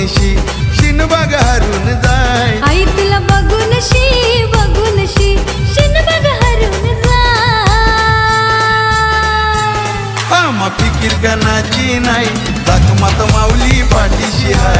बघूनशी शिन बघ हरून जाय. आई तुला बघूनशी बघूनशी शिन बघ हरून जाय. आमा फिकीर गणाची नाही. जाकमात माऊली पाठीशी आहे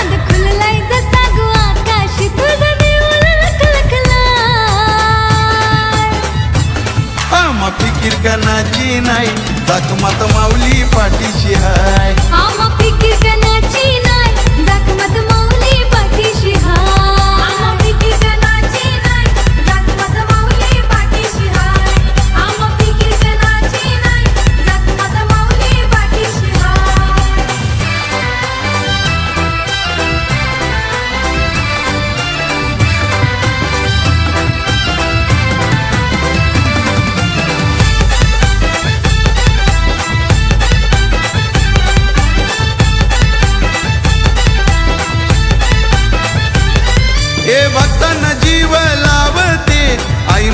कीर्तनाची नाही. जखमात माऊली पाठीशी हाय.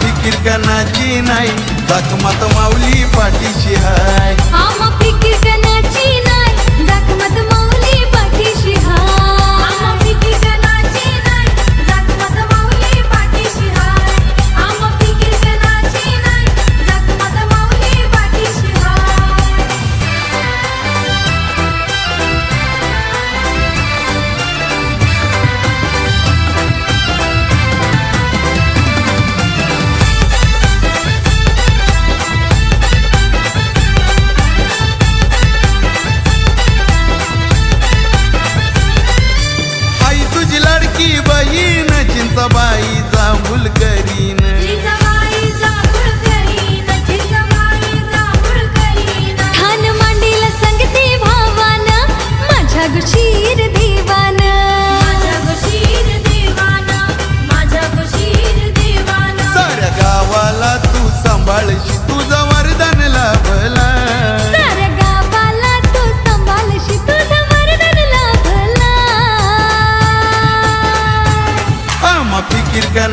फिकीर कनाची नाही. जात मात माऊली पाठीशी हाय.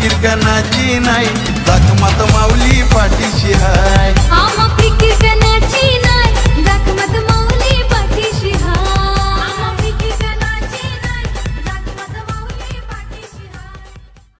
कीर्तनाची नाही. जखमात माऊली पाठीशी आहे